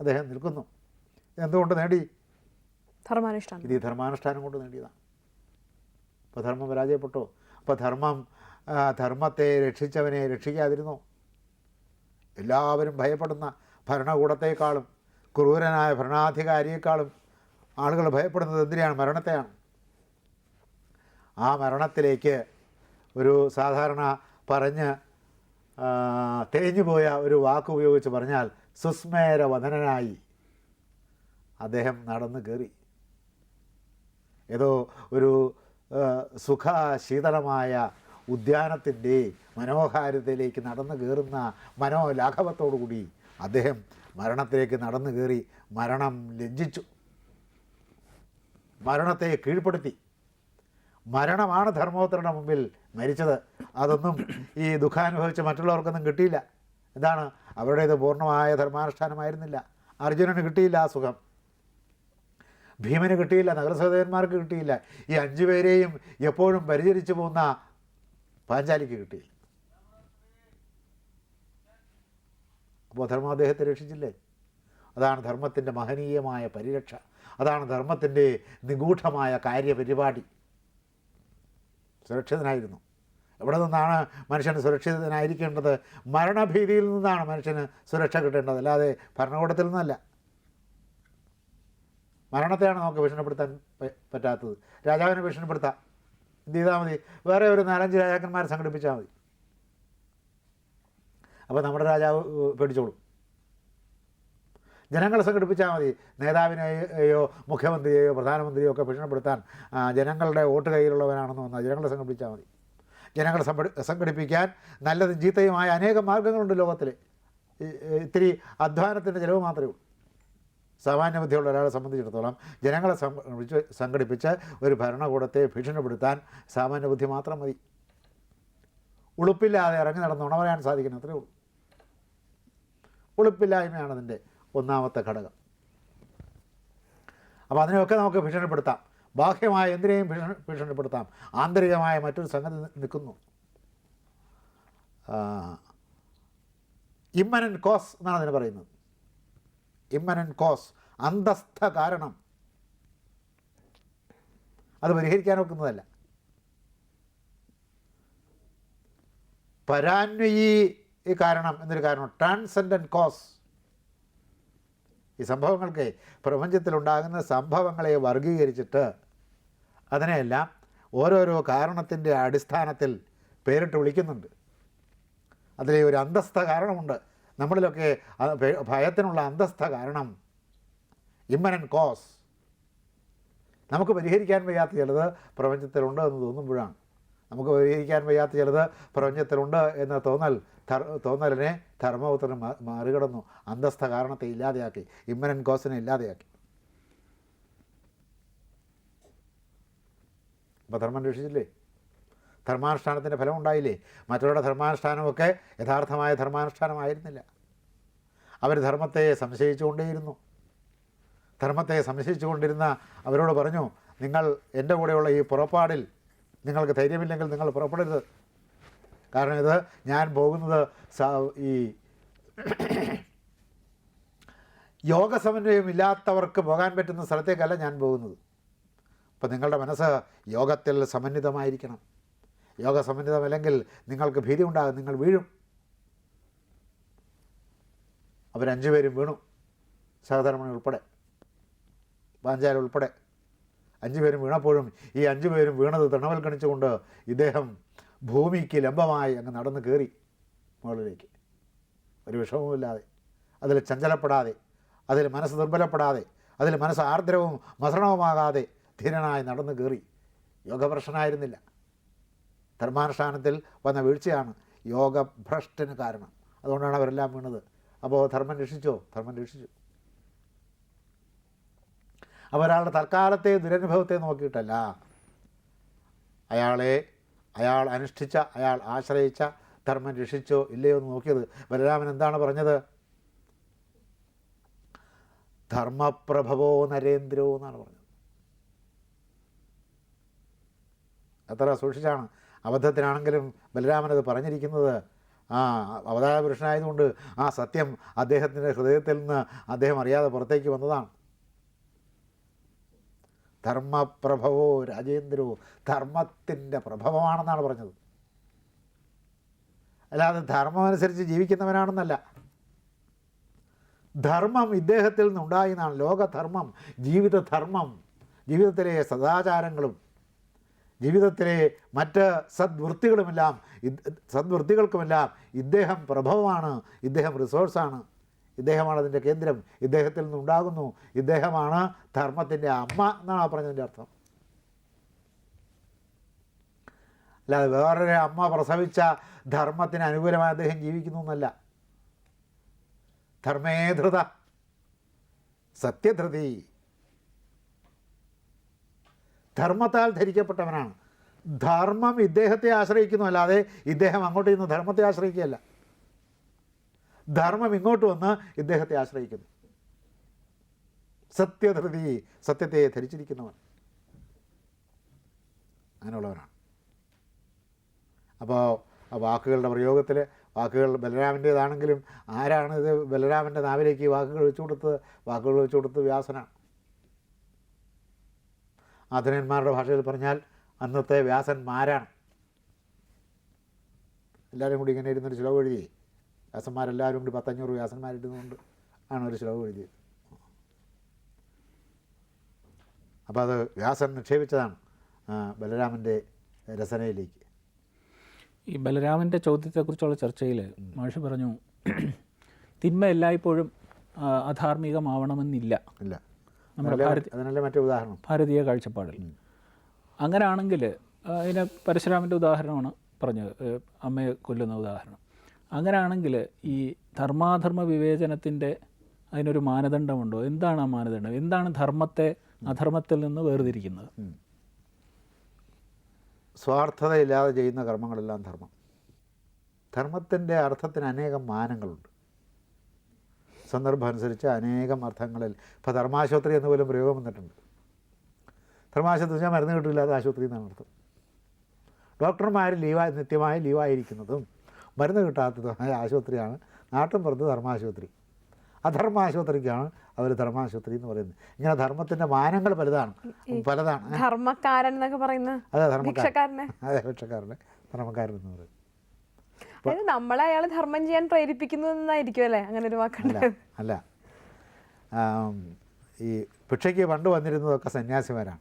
അദ്ദേഹം നിൽക്കുന്നു. എന്തുകൊണ്ട് നേടി? ധർമാനുഷ്ഠാനം ഇത് ധർമാനുഷ്ഠാനം കൊണ്ട് നേടിയതാണ് അപ്പോൾ ധർമ്മം പരാജയപ്പെട്ടോ? അപ്പോൾ ധർമ്മം ധർമ്മത്തെ രക്ഷിച്ചവനെ രക്ഷിക്കാതിരുന്നോ? എല്ലാവരും ഭയപ്പെടുന്ന ഭരണകൂടത്തെക്കാളും ക്രൂരനായ ഭരണാധികാരിയേക്കാളും ആളുകൾ ഭയപ്പെടുന്നത് എന്തിനാണ് മരണത്തെയാണ്. ആ മരണത്തിലേക്ക് ഒരു സാധാരണ പറഞ്ഞ് തേഞ്ഞുപോയ ഒരു വാക്ക് ഉപയോഗിച്ച് പറഞ്ഞാൽ സുസ്മേരവധനനായി അദ്ദേഹം നടന്നു കയറി ഏതോ ഒരു സുഖശീതളമായ ഉദ്യാനത്തിന്റെ മനോഹാരിതയിലേക്ക് നടന്നു കയറുന്ന മനോലാഘവത്തോടുകൂടി അദ്ദേഹം മരണത്തിലേക്ക് നടന്നു കയറി മരണം ലജ്ജിച്ചു. മരണത്തെ കീഴ്പ്പെടുത്തി. മരണമാണ് ധർമ്മോത്തരുടെ മുമ്പിൽ മരിച്ചത്. അതൊന്നും ഈ ദുഃഖാനുഭവിച്ച മറ്റുള്ളവർക്കൊന്നും കിട്ടിയില്ല. എന്താണ്? അവരുടേത് പൂർണമായ ധർമാനുഷ്ഠാനമായിരുന്നില്ല. അർജുനന് കിട്ടിയില്ല ആ സുഖം. ഭീമന് കിട്ടിയില്ല. നഗരസഹോദരന്മാർക്ക് കിട്ടിയില്ല. ഈ അഞ്ചു പേരെയും എപ്പോഴും പരിചരിച്ചു പോകുന്ന പാഞ്ചാലിക്ക് കിട്ടിയില്ല അപ്പോൾ ധർമ്മം അദ്ദേഹത്തെ രക്ഷിച്ചില്ലേ? അതാണ് ധർമ്മത്തിന്റെ മഹനീയമായ പരിരക്ഷ. അതാണ് ധർമ്മത്തിന്റെ നിഗൂഢമായ കാര്യപരിപാടി. സുരക്ഷിതനായിരുന്നു. എവിടെ നിന്നാണ് മനുഷ്യന് സുരക്ഷിതനായിരിക്കേണ്ടത്? മരണഭീതിയിൽ നിന്നാണ് മനുഷ്യന് സുരക്ഷ കിട്ടേണ്ടത്. അല്ലാതെ ഭരണകൂടത്തിൽ നിന്നല്ല. മരണത്തെയാണ് നമുക്ക് ഭീഷണിപ്പെടുത്താൻ പറ്റാത്തത്. രാജാവിനെ ഭീഷണിപ്പെടുത്താം. എന്ത് ചെയ്താൽ മതി. വേറെ ഒരു നാലഞ്ച് രാജാക്കന്മാരെ സംഘടിപ്പിച്ചാൽ മതി. അപ്പോൾ നമ്മുടെ രാജാവ് പേടിച്ചോളും. ജനങ്ങളെ സംഘടിപ്പിച്ചാൽ മതി. നേതാവിനെയോ മുഖ്യമന്ത്രിയെയോ പ്രധാനമന്ത്രിയോ ഒക്കെ ഭീഷണിപ്പെടുത്താൻ ജനങ്ങളുടെ വോട്ട് കയ്യിലുള്ളവനാണെന്ന് വന്നാൽ ജനങ്ങളെ സംഘടിപ്പിച്ചാൽ മതി. ജനങ്ങളെ സംഘടി സംഘടിപ്പിക്കാൻ നല്ലതും ചീത്തയുമായ അനേകം മാർഗങ്ങളുണ്ട് ലോകത്തിൽ ഇത്തിരി അധ്വാനത്തിന്റെ ചിലവ് മാത്രമേ ഉള്ളൂ. സാമാന്യ ബുദ്ധിയുള്ള ഒരാളെ സംബന്ധിച്ചിടത്തോളം ജനങ്ങളെ സംഘടിപ്പിച്ച് ഒരു ഭരണകൂടത്തെ ഭീഷണിപ്പെടുത്താൻ സാമാന്യബുദ്ധി മാത്രം മതി. ഉളുപ്പില്ലാതെ ഇറങ്ങി നടന്ന് ഉണ പറയാൻ സാധിക്കണം അത്രേ ഉള്ളൂ. ഉളുപ്പില്ലായ്മയാണ് അതിന്റെ ഒന്നാമത്തെ ഘടകം. അപ്പോൾ അതിനെയൊക്കെ നമുക്ക് ഭീഷണിപ്പെടുത്താം. ബാഹ്യമായ എന്തിനേയും ഭീഷണി ഭീഷണിപ്പെടുത്താം. ആന്തരികമായ മറ്റൊരു സംഗതി നിൽക്കുന്നു. ഇമ്മനൻ കോസ് എന്നാണ് അതിന് പറയുന്നത്. ഇമ്മനൻ കോസ് അന്തസ്ഥ കാരണം. അത് പരിഹരിക്കാൻ ഒക്കുന്നതല്ല. പരാന്വയി കാരണം എന്നൊരു കാരണം ട്രാൻസെൻഡന്റ് കോസ് ഈ സംഭവങ്ങൾക്ക് പ്രപഞ്ചത്തിലുണ്ടാകുന്ന സംഭവങ്ങളെ വർഗീകരിച്ചിട്ട് അതിനെയെല്ലാം ഓരോരോ കാരണത്തിന്റെ അടിസ്ഥാനത്തിൽ പേരിട്ട് വിളിക്കുന്നുണ്ട്. അതിലെ ഒരു അന്തസ്ഥ കാരണമുണ്ട്. നമ്മളിലൊക്കെ ഭയത്തിനുള്ള അന്തസ്ഥ കാരണം ഇമ്മനൻ കോസ് നമുക്ക് പരിഹരിക്കാൻ വയ്യാത്ത ചിലത് പ്രപഞ്ചത്തിലുണ്ട് എന്ന് തോന്നുമ്പോഴാണ്. നമുക്ക് പരിഹരിക്കാൻ വയ്യാത്ത ചിലത് പ്രപഞ്ചത്തിലുണ്ട് എന്ന തോന്നൽ തോന്നലിനെ ധർമ്മപുത്രൻ മറികടന്നു അന്തസ്ഥ കാരണത്തെ ഇല്ലാതെയാക്കി ഇമ്മനൻ കോസിനെ ഇല്ലാതെയാക്കി. അപ്പോൾ ധർമ്മം രക്ഷിച്ചില്ലേ ധർമാനുഷ്ഠാനത്തിന്റെ ഫലം ഉണ്ടായില്ലേ മറ്റുള്ളവരുടെ ധർമാനുഷ്ഠാനമൊക്കെ യഥാർത്ഥമായ ധർമാനുഷ്ഠാനമായിരുന്നില്ല. അവർ ധർമ്മത്തെ സംശയിച്ചുകൊണ്ടേയിരുന്നു ധർമ്മത്തെ സംശയിച്ചുകൊണ്ടിരുന്ന അവരോട് പറഞ്ഞു നിങ്ങൾ എന്റെ കൂടെയുള്ള ഈ പുറപ്പാടിൽ നിങ്ങൾക്ക് ധൈര്യമില്ലെങ്കിൽ നിങ്ങൾ പുറപ്പെടരുത്. കാരണം ഇത് ഞാൻ പോകുന്നത് ഈ യോഗസമന്വയം ഇല്ലാത്തവർക്ക് പോകാൻ പറ്റുന്ന സ്ഥലത്തേക്കല്ല ഞാൻ പോകുന്നത്. അപ്പോൾ നിങ്ങളുടെ മനസ്സ് യോഗത്തിൽ സമന്വിതമായിരിക്കണം. യോഗ സമന്വിതമല്ലെങ്കിൽ നിങ്ങൾക്ക് ഭീതി ഉണ്ടാകും നിങ്ങൾ വീഴും. അവരഞ്ചു പേരും വീണു. സഹധർമ്മണി ഉൾപ്പെടെ പാഞ്ചാല ഉൾപ്പെടെ അഞ്ചു പേരും വീണപ്പോഴും ഈ അഞ്ചു പേരും വീണത് തൃണവൽക്കണിച്ചുകൊണ്ട് ഇദ്ദേഹം ഭൂമിക്ക് ലംബമായി അങ്ങ് നടന്ന് കയറി മുകളിലേക്ക്. ഒരു വിഷമവുമില്ലാതെ അതിൽ ചഞ്ചലപ്പെടാതെ അതിൽ മനസ്സ് ദുർബലപ്പെടാതെ അതിൽ മനസ്സ് ആർദ്രവും മസണവുമാകാതെ ധീരനായി നടന്നു കയറി. യോഗഭ്രഷ്ടനായിരുന്നില്ല ധർമാനുഷ്ഠാനത്തിൽ വന്ന വീഴ്ചയാണ് യോഗഭ്രഷ്ടന് കാരണം. അതുകൊണ്ടാണ് അവരെല്ലാം വീണത്. അപ്പോൾ ധർമ്മം രക്ഷിച്ചോ? ധർമ്മം രക്ഷിച്ചു. അപ്പോൾ ഒരാളുടെ തൽക്കാലത്തെ ദുരനുഭവത്തെ നോക്കിയിട്ടല്ല. അയാളെ അയാൾ അനുഷ്ഠിച്ച അയാൾ ആശ്രയിച്ച ധർമ്മം രക്ഷിച്ചോ ഇല്ലയോ എന്ന് നോക്കിയത്. ബലരാമൻ എന്താണ് പറഞ്ഞത്? ധർമ്മപ്രഭവോ നരേന്ദ്രോ എന്നാണ് പറഞ്ഞത്. എത്ര സൂക്ഷിച്ചാണ്. അബദ്ധത്തിനാണെങ്കിലും ബലരാമൻ അത് പറഞ്ഞിരിക്കുന്നത്. ആ അവതാര പുരുഷനായതുകൊണ്ട് ആ സത്യം അദ്ദേഹത്തിന്റെ ഹൃദയത്തിൽ നിന്ന് അദ്ദേഹം അറിയാതെ പുറത്തേക്ക് വന്നതാണ്. ധർമ്മപ്രഭവോ രാജേന്ദ്രോ ധർമ്മത്തിന്റെ പ്രഭവമാണെന്നാണ് പറഞ്ഞത്. അല്ലാതെ ധർമ്മം അനുസരിച്ച് ജീവിക്കുന്നവനാണെന്നല്ല. ധർമ്മം ഇദ്ദേഹത്തിൽ നിന്നുണ്ടായി എന്നാണ് ലോകധർമ്മം ജീവിതധർമ്മം ജീവിതത്തിലെ സദാചാരങ്ങളും. ജീവിതത്തിലെ മറ്റ് സദ്വൃത്തികളുമെല്ലാം സദ്വൃത്തികൾക്കുമെല്ലാം ഇദ്ദേഹം പ്രഭവമാണ് ഇദ്ദേഹം റിസോഴ്സാണ്. ഇദ്ദേഹമാണ് അതിന്റെ കേന്ദ്രം. ഇദ്ദേഹത്തിൽ നിന്നുണ്ടാകുന്നു. ഇദ്ദേഹമാണ് ധർമ്മത്തിന്റെ അമ്മ എന്നാണ് പറഞ്ഞതിന്റെ അർത്ഥം. അല്ലാതെ വേറൊരു അമ്മ പ്രസവിച്ച ധർമ്മത്തിന് അനുകൂലമായി അദ്ദേഹം ജീവിക്കുന്നു എന്നല്ല. ധർമ്മേധൃത സത്യധൃതി. ധർമ്മത്താൽ ധരിക്കപ്പെട്ടവനാണ്. ധർമ്മം ഇദ്ദേഹത്തെ ആശ്രയിക്കുന്നു അല്ലാതെ ഇദ്ദേഹം അങ്ങോട്ട് ഇന്ന് ധർമ്മത്തെ ആശ്രയിക്കുകയല്ല. ധർമ്മം ഇങ്ങോട്ട് വന്ന് ഇദ്ദേഹത്തെ ആശ്രയിക്കുന്നു. സത്യധൃതി സത്യത്തെ ധരിച്ചിരിക്കുന്നവൻ. അങ്ങനെയുള്ളവനാണ്. അപ്പോൾ വാക്കുകളുടെ പ്രയോഗത്തിൽ വാക്കുകൾ ബലരാമന്റേതാണെങ്കിലും ആരാണ് ഇത് ബലരാമന്റെ നാവിലേക്ക് വാക്കുകൾ വെച്ചു കൊടുത്തത് വാക്കുകൾ വെച്ചു കൊടുത്തത് വ്യാസനാണ്. ആധുനികന്മാരുടെ ഭാഷയിൽ പറഞ്ഞാൽ അന്നത്തെ വ്യാസന്മാരാണ്. എല്ലാവരും കൂടി ഇങ്ങനെ ഇരുന്നൊരു ചിലവ് എഴുതി. വ്യാസന്മാരെല്ലാവരും കൂടി പത്തഞ്ഞൂറ് വ്യാസന്മാരിരുന്നുകൊണ്ട് ആണ് ഒരു ചിലവ് എഴുതിയത്. അപ്പോൾ അത് വ്യാസൻ നിക്ഷേപിച്ചതാണ് ബലരാമന്റെ രചനയിലേക്ക് ഈ ബലരാമന്റെ ചോദ്യത്തെക്കുറിച്ചുള്ള ചർച്ചയിൽ മഹർഷി പറഞ്ഞു തിന്മ എല്ലായ്പ്പോഴും അധാർമികമാവണമെന്നില്ല. ഇല്ല. നമ്മുടെ അതിനല്ലേ മറ്റേ ഉദാഹരണം. ഭാരതീയ കാഴ്ചപ്പാടിൽ. അങ്ങനെയാണെങ്കിൽ അതിന് പരശുരാമന്റെ ഉദാഹരണമാണ് പറഞ്ഞത്. അമ്മയെ കൊല്ലുന്ന ഉദാഹരണം. അങ്ങനെയാണെങ്കിൽ ഈ ധർമാധർമ്മ വിവേചനത്തിന്റെ അതിനൊരു മാനദണ്ഡമുണ്ടോ? എന്താണ് ആ മാനദണ്ഡം? എന്താണ് ധർമ്മത്തെ അധർമ്മത്തിൽ നിന്ന് വേർതിരിക്കുന്നത്? സ്വാർത്ഥതയില്ലാതെ ചെയ്യുന്ന കർമ്മങ്ങളെല്ലാം ധർമ്മം. ധർമ്മത്തിന്റെ അർത്ഥത്തിന് അനേകം മാനങ്ങളുണ്ട്. സന്ദർഭം അനുസരിച്ച് അനേകം അർത്ഥങ്ങളിൽ ഇപ്പോൾ ധർമാശുപത്രി എന്ന് പോലും പ്രയോഗം വന്നിട്ടുണ്ട്. ധർമാശുപത്രി വെച്ചാൽ മരുന്ന് കിട്ടില്ലാത്ത ആശുപത്രി എന്നാണ് അർത്ഥം. ഡോക്ടർമാർ ലീവായി നിത്യമായി ലീവായിരിക്കുന്നതും മരുന്ന് കിട്ടാത്തതുമായ ആശുപത്രിയാണ് നാട്ടും പുറത്ത് ധർമാശുപത്രി. അധർമാശുപത്രിക്കാണ് അവർ ധർമാശുപത്രി എന്ന് പറയുന്നത്. ഇങ്ങനെ ധർമ്മത്തിന്റെ മാനങ്ങൾ പലതാണ്. പലതാണ്. ധർമ്മക്കാരൻ എന്നൊക്കെ പറയുന്നത് അതെ ധർമ്മക്കാരൻ. അതെ ഭിക്ഷക്കാരനെ. ധർമ്മക്കാരൻ എന്ന് പറയും അതായത് നമ്മളെ അയാൾ ധർമ്മം ചെയ്യാൻ പ്രേരിപ്പിക്കുന്നു എന്നായിരിക്കും അല്ലേ? അങ്ങനെ ഒരു വാക്കുണ്ട് അല്ല ഈ ഭിക്ഷയ്ക്ക് പണ്ട് വന്നിരുന്നതൊക്കെ സന്യാസിമാരാണ്.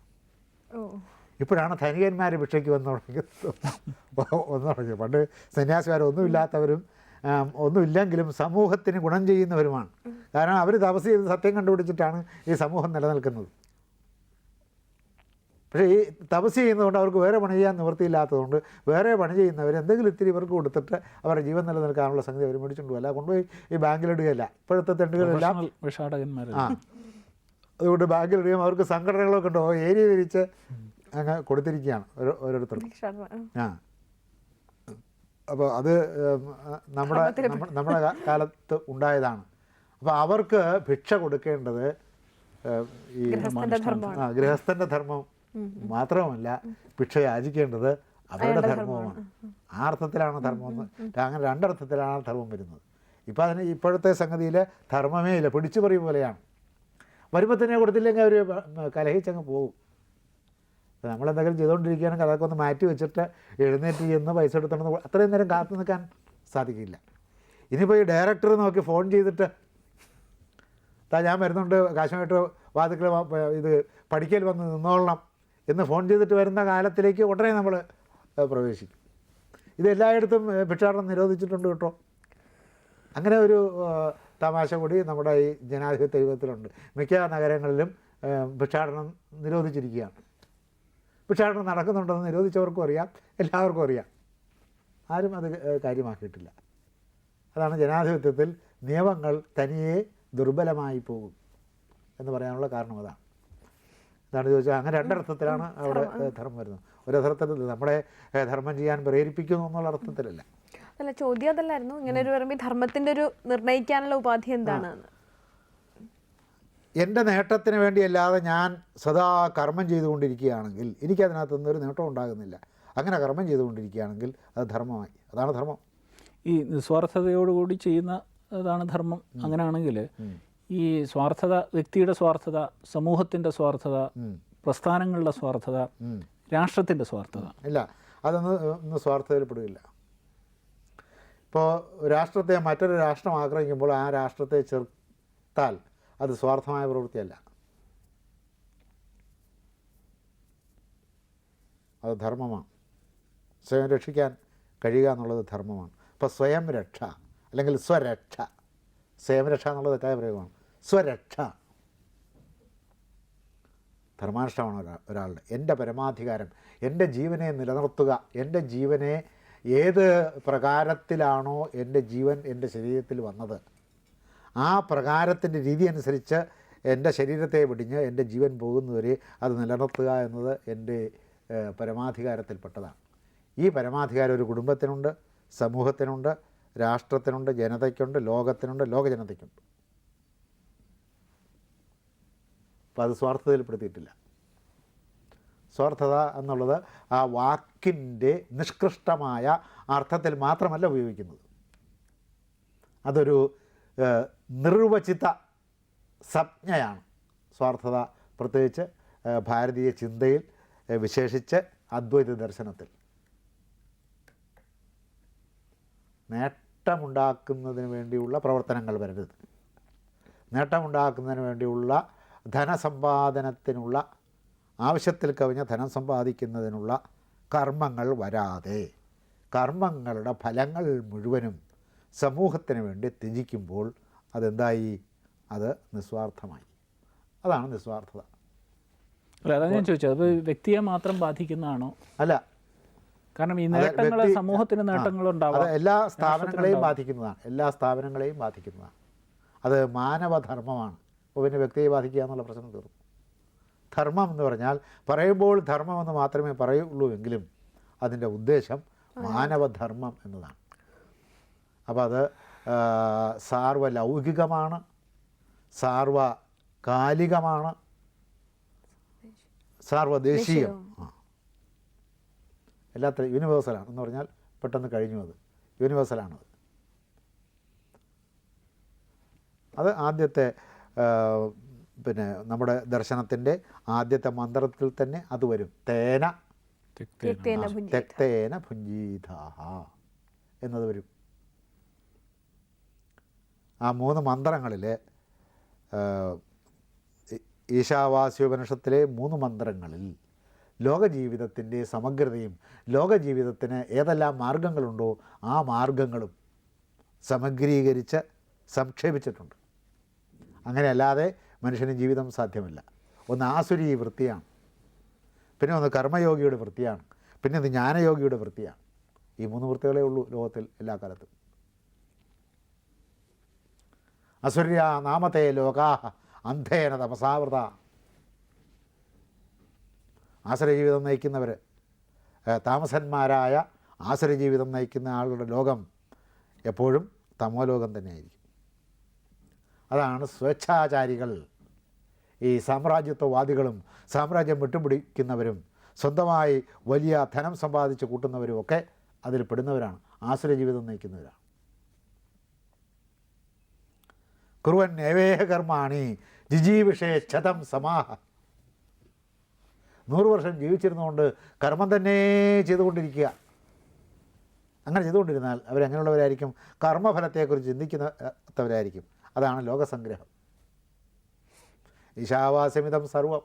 ഇപ്പോഴാണ് ധനികന്മാർ ഭിക്ഷയ്ക്ക് വന്നു തുടങ്ങിയത്. വന്നു തുടങ്ങിയത്. പണ്ട് സന്യാസിമാർ ഒന്നുമില്ലാത്തവരും ഒന്നുമില്ലെങ്കിലും സമൂഹത്തിന് ഗുണം ചെയ്യുന്നവരുമാണ്. കാരണം അവർ തപസ് ചെയ്ത് സത്യം കണ്ടുപിടിച്ചിട്ടാണ് ഈ സമൂഹം നിലനിൽക്കുന്നത്. പക്ഷേ ഈ തപസ് ചെയ്യുന്നതുകൊണ്ട് അവർക്ക് വേറെ പണി ചെയ്യാൻ നിവൃത്തിയില്ലാത്തതുകൊണ്ട് വേറെ പണി ചെയ്യുന്നവർ എന്തെങ്കിലും ഇത്തിരി ഇവർക്ക് കൊടുത്തിട്ട് അവരുടെ ജീവൻ നിലനിൽക്കാനുള്ള സംഗതി അവർ മേടിച്ചുകൊണ്ട് അല്ല കൊണ്ടുപോയി ഈ ബാങ്കിലിടുകയല്ല ഇപ്പോഴത്തെ തെണ്ടുകളെല്ലാം ആ. അതുകൊണ്ട് ബാങ്കിലിടുകയും അവർക്ക് സംഘടനകളൊക്കെ ഉണ്ടോ. ഏരിയ തിരിച്ച് അങ്ങ് കൊടുത്തിരിക്കുകയാണ് ഓരോ ഓരോരുത്തർക്കും. ആ. അപ്പോൾ അത് നമ്മുടെ നമ്മുടെ കാലത്ത് ഉണ്ടായതാണ്. അപ്പോൾ അവർക്ക് ഭിക്ഷ കൊടുക്കേണ്ടത് ഈ ഗൃഹസ്ഥന്റെ ഗൃഹസ്ഥന്റെ ധർമ്മം മാത്രമല്ല ഭിക്ഷ യാചിക്കേണ്ടത് അവരുടെ ധർമ്മവുമാണ്. ആ അർത്ഥത്തിലാണ് ധർമ്മം അങ്ങനെ രണ്ടർത്ഥത്തിലാണ് ധർമ്മം വരുന്നത്. ഇപ്പം അതിന് ഇപ്പോഴത്തെ സംഗതിയിൽ ധർമ്മമേ ഇല്ല. പിടിച്ചു പറയും പോലെയാണ്. വരുമ്പോൾ തന്നെ കൊടുത്തില്ലെങ്കിൽ അവർ കലഹിച്ചങ്ങ് പോകും. അപ്പോൾ നമ്മളെന്തെങ്കിലും ചെയ്തുകൊണ്ടിരിക്കുകയാണെങ്കിൽ അതൊക്കെ ഒന്ന് മാറ്റി വെച്ചിട്ട് എഴുന്നേറ്റ് ചെന്ന് പൈസ എടുത്തോണ്ട് അത്രയും നേരം കാത്തു നിൽക്കാൻ സാധിക്കില്ല. ഇനിയിപ്പോൾ ഈ ഡയറക്ടർ നോക്കി ഫോൺ ചെയ്തിട്ട് താ ഞാൻ വരുന്നുണ്ട്. കാശുമായിട്ട് വാതിക്കൽ ഇത് പഠിക്കൽ വന്ന് നിന്നോളണം. എന്ന് ഫോൺ ചെയ്തിട്ട് വരുന്ന കാലത്തിലേക്ക് ഉടനെ നമ്മൾ പ്രവേശിക്കും. ഇത് എല്ലായിടത്തും ഏ, ഭിക്ഷാടനം നിരോധിച്ചിട്ടുണ്ട് കേട്ടോ. അങ്ങനെ ഒരു തമാശ കൂടി നമ്മുടെ ഈ ജനാധിപത്യ യുഗത്തിലുണ്ട്. മിക്ക നഗരങ്ങളിലും ഭിക്ഷാടനം നിരോധിച്ചിരിക്കുകയാണ്. ഭിക്ഷാടനം നടക്കുന്നുണ്ടെന്ന് നിരോധിച്ചവർക്കും അറിയാം എല്ലാവർക്കും അറിയാം. ആരും അത് കാര്യമാക്കിയിട്ടില്ല. അതാണ് ജനാധിപത്യത്തിൽ നിയമങ്ങൾ തനിയെ ദുർബലമായി പോകും എന്ന് പറയാനുള്ള കാരണം അതാണ്. എന്താണ് ചോദിച്ചാൽ അങ്ങനെ രണ്ടർത്ഥത്തിലാണ് അവിടെ ധർമ്മം. വരുന്നത്. ഒരർത്ഥത്തിൽ നമ്മളെ ധർമ്മം ചെയ്യാൻ പ്രേരിപ്പിക്കുന്നു എന്നുള്ള അർത്ഥത്തിലല്ല. അല്ല ചോദ്യം അതല്ലായിരുന്നു. ഇങ്ങനെ ഒരു പറയുമ്പോൾ ധർമ്മത്തിന്റെ ഒരു നിർണയിക്കാനുള്ള ഉപാധി എന്താണ്. എന്റെ നേട്ടത്തിന് വേണ്ടിയല്ലാതെ ഞാൻ സദാ കർമ്മം ചെയ്തുകൊണ്ടിരിക്കുകയാണെങ്കിൽ എനിക്കതിനകത്തൊന്നും ഒരു നേട്ടം ഉണ്ടാകുന്നില്ല. അങ്ങനെ കർമ്മം ചെയ്തുകൊണ്ടിരിക്കുകയാണെങ്കിൽ അത് ധർമ്മമായി. അതാണ് ധർമ്മം. ഈ നിസ്വാർത്ഥതയോടുകൂടി ചെയ്യുന്ന അതാണ് ധർമ്മം. അങ്ങനെയാണെങ്കിൽ ഈ സ്വാർത്ഥത വ്യക്തിയുടെ സ്വാർത്ഥത സമൂഹത്തിന്റെ സ്വാർത്ഥത പ്രസ്ഥാനങ്ങളുടെ സ്വാർത്ഥത രാഷ്ട്രത്തിന്റെ രാഷ്ട്രത്തിന്റെ സ്വാർത്ഥത. ഇല്ല അതൊന്നും ഒന്നും സ്വാർത്ഥതയിൽപ്പെടുകയില്ല. ഇപ്പോൾ രാഷ്ട്രത്തെ മറ്റൊരു രാഷ്ട്രം ആക്രമിക്കുമ്പോൾ ആ രാഷ്ട്രത്തെ ചെറുത്താൽ അത് സ്വാർത്ഥമായ പ്രവൃത്തിയല്ല. അത് ധർമ്മമാണ്. സ്വയം രക്ഷിക്കാൻ കഴിയുക എന്നുള്ളത് ധർമ്മമാണ്. അപ്പോൾ സ്വയം രക്ഷ അല്ലെങ്കിൽ സ്വരക്ഷ. സ്വയം രക്ഷ എന്നുള്ളത് തെറ്റായ പ്രയോഗമാണ്. സ്വരക്ഷ. ധർമാനുഷ്ഠമാണ് ഒരാ ഒരാളുടെ എന്റെ പരമാധികാരം എന്റെ ജീവനെ നിലനിർത്തുക എന്റെ ജീവനെ ഏത് പ്രകാരത്തിലാണോ എന്റെ ജീവൻ എന്റെ ശരീരത്തിൽ വന്നത് ആ പ്രകാരത്തിന്റെ രീതി അനുസരിച്ച് എന്റെ ശരീരത്തെ വെടിഞ്ഞ് എന്റെ ജീവൻ പോകുന്നവരെ അത് നിലനിർത്തുക എന്നത് എന്റെ പരമാധികാരത്തിൽപ്പെട്ടതാണ്. ഈ പരമാധികാരം ഒരു കുടുംബത്തിനുണ്ട് സമൂഹത്തിനുണ്ട് രാഷ്ട്രത്തിനുണ്ട് ജനതയ്ക്കുണ്ട് ലോകത്തിനുണ്ട് ലോകജനതയ്ക്കുണ്ട്. അപ്പോൾ അത് സ്വാർത്ഥതയിൽപ്പെടുത്തിയിട്ടില്ല. സ്വാർത്ഥത എന്നുള്ളത് ആ വാക്കിന്റെ നിഷ്കൃഷ്ടമായ അർത്ഥത്തിൽ മാത്രമല്ല ഉപയോഗിക്കുന്നത്. അതൊരു നിർവചിത സംജ്ഞയാണ്. സ്വാർത്ഥത പ്രത്യേകിച്ച് ഭാരതീയ ചിന്തയിൽ വിശേഷിച്ച് അദ്വൈത ദർശനത്തിൽ. നേട്ടമുണ്ടാക്കുന്നതിന് വേണ്ടിയുള്ള പ്രവർത്തനങ്ങൾ വരരുത്. നേട്ടമുണ്ടാക്കുന്നതിന് വേണ്ടിയുള്ള ധനസമ്പാദനത്തിനുള്ള ആവശ്യത്തിൽ കവിഞ്ഞ ധനം സമ്പാദിക്കുന്നതിനുള്ള കർമ്മങ്ങൾ വരാതെ കർമ്മങ്ങളുടെ ഫലങ്ങൾ മുഴുവനും സമൂഹത്തിന് വേണ്ടി ത്യജിക്കുമ്പോൾ അതെന്തായി? അത് നിസ്വാർത്ഥമായി. അതാണ് നിസ്വാർത്ഥത. അല്ല അതാണ് ഞാൻ ചോദിച്ചത്. അത് വ്യക്തിയെ മാത്രം ബാധിക്കുന്നതാണോ? അല്ല. കാരണം ഈ നേട്ടങ്ങൾ സമൂഹത്തിന് ഉണ്ടാവാം എല്ലാ സ്ഥാപനങ്ങളെയും ബാധിക്കുന്നതാണ്. എല്ലാ സ്ഥാപനങ്ങളെയും ബാധിക്കുന്നതാണ്. അത് മാനവധർമ്മമാണ്. അപ്പോൾ പിന്നെ വ്യക്തിയെ ബാധിക്കുക എന്നുള്ള പ്രശ്നം തീർന്നു. ധർമ്മം എന്ന് പറഞ്ഞാൽ പറയുമ്പോൾ ധർമ്മം എന്ന് മാത്രമേ പറയുള്ളൂ എങ്കിലും അതിന്റെ ഉദ്ദേശം മാനവധർമ്മം എന്നതാണ്. അപ്പോൾ അത് സാർവലൗകികമാണ് സാർവകാലികമാണ് സാർവദേശീയം. ആ. എല്ലാത്തിനും യൂണിവേഴ്സലാണ് എന്ന് പറഞ്ഞാൽ പെട്ടെന്ന് കഴിഞ്ഞു അത്. യൂണിവേഴ്സലാണത് അത് ആദ്യത്തെ പിന്നെ നമ്മുടെ ദർശനത്തിന്റെ ആദ്യത്തെ മന്ത്രത്തിൽ തന്നെ അത് വരും. തേന. തെക്തേന ഭുഞ്ജീതാഹ എന്നത് വരും. ആ മൂന്ന് മന്ത്രങ്ങളിൽ ഈശാവാസ്യോപനിഷത്തിലെ മൂന്ന് മന്ത്രങ്ങളിൽ ലോകജീവിതത്തിന്റെ സമഗ്രതയും ലോകജീവിതത്തിന് ഏതെല്ലാം മാർഗങ്ങളുണ്ടോ ആ മാർഗങ്ങളും സമഗ്രീകരിച്ച് സംക്ഷേപിച്ചിട്ടുണ്ട്. അങ്ങനെയല്ലാതെ മനുഷ്യന് ജീവിതം സാധ്യമല്ല. ഒന്ന് ആസുരി വൃത്തിയാണ്. പിന്നെ ഒന്ന് കർമ്മയോഗിയുടെ വൃത്തിയാണ്. പിന്നെ ഒന്ന് ജ്ഞാനയോഗിയുടെ വൃത്തിയാണ്. ഈ മൂന്ന് വൃത്തികളേ ഉള്ളൂ ലോകത്തിൽ എല്ലാ കാലത്തും. അസുര്യ നാമത്തെ ലോകാഹ അന്ധേന തമസാവൃത ആശ്രയജീവിതം നയിക്കുന്നവർ താമസന്മാരായ ആശ്രയജീവിതം നയിക്കുന്ന ആളുടെ ലോകം എപ്പോഴും തമോലോകം തന്നെയായിരിക്കും. അതാണ് സ്വേച്ഛാചാരികൾ. ഈ സാമ്രാജ്യത്വവാദികളും സാമ്രാജ്യം വിട്ടുപിടിക്കുന്നവരും സ്വന്തമായി വലിയ ധനം സമ്പാദിച്ച് കൂട്ടുന്നവരും ഒക്കെ അതിൽ പെടുന്നവരാണ് ആശ്രയ ജീവിതം നയിക്കുന്നവരാണ്. കുറുവൻ നൈവേഹ കർമാണി ജിജീവിഷേ ക്ഷതം സമാഹ. നൂറ് വർഷം ജീവിച്ചിരുന്നുകൊണ്ട് കർമ്മം തന്നെ ചെയ്തുകൊണ്ടിരിക്കുക. അങ്ങനെ ചെയ്തുകൊണ്ടിരുന്നാൽ അവരെങ്ങനെയുള്ളവരായിരിക്കും കർമ്മഫലത്തെക്കുറിച്ച് ചിന്തിക്കുന്നവരായിരിക്കും. അതാണ് ലോകസംഗ്രഹം. ഈശാവാസ്യമിതം സർവം.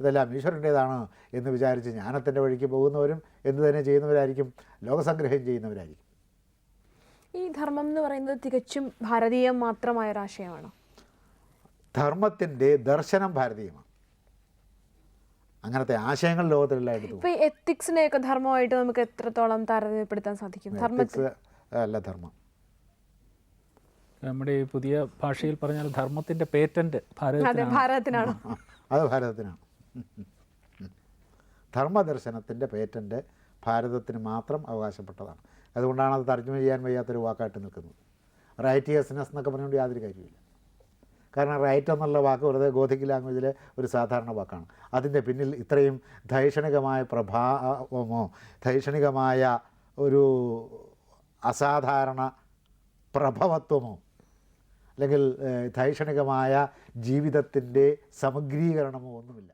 ഇതെല്ലാം ഈശ്വരന്റേതാണ് എന്ന് വിചാരിച്ച് ജ്ഞാനത്തിന്റെ വഴിക്ക് പോകുന്നവരും എന്ന് തന്നെ ചെയ്യുന്നവരായിരിക്കും? ലോകസംഗ്രഹം ചെയ്യുന്നവരായിരിക്കും. ഈ ധർമ്മം എന്ന് പറയുന്നത് തികച്ചും ഭാരതീയം മാത്രമായ ഒരാശയമാണ് ധർമ്മത്തിന്റെ ദർശനം ഭാരതീയമാണ്. അങ്ങനത്തെ ആശയങ്ങൾ ലോകത്തിലെല്ലാം എടുത്തു ഇപ്പൊ എത്തിക്സിനെയൊക്കെ ധർമ്മമായിട്ട് നമുക്ക് എത്രത്തോളം താരതമ്യപ്പെടുത്താൻ സാധിക്കും? ധർമ്മ അല്ല ധർമ്മം. നമ്മുടെ ഈ പുതിയ ഭാഷയിൽ പറഞ്ഞാൽ ധർമ്മത്തിന്റെ പേറ്റന്റ് അതെ ഭാരതത്തിനാണ്. അത് ധർമ്മദർശനത്തിന്റെ പേറ്റന്റ് ഭാരതത്തിന് മാത്രം അവകാശപ്പെട്ടതാണ്. അതുകൊണ്ടാണ് അത് തർജമ ചെയ്യാൻ വയ്യാത്തൊരു വാക്കായിട്ട് നിൽക്കുന്നത്. റൈറ്റിയസ്നെസ് എന്നൊക്കെ പറഞ്ഞുകൊണ്ട് യാതൊരു കാര്യമില്ല കാരണം റൈറ്റ് എന്നുള്ള വാക്ക് വെറുതെ ഗോധിക് ലാംഗ്വേജിലെ ഒരു സാധാരണ വാക്കാണ്. അതിന്റെ പിന്നിൽ ഇത്രയും ധൈഷണികമായ പ്രഭാവമോ ധൈഷണികമായ ഒരു അസാധാരണ പ്രഭവത്വമോ അല്ലെങ്കിൽ ധൈക്ഷണികമായ ജീവിതത്തിന്റെ സമഗ്രീകരണമോ ഒന്നുമില്ല.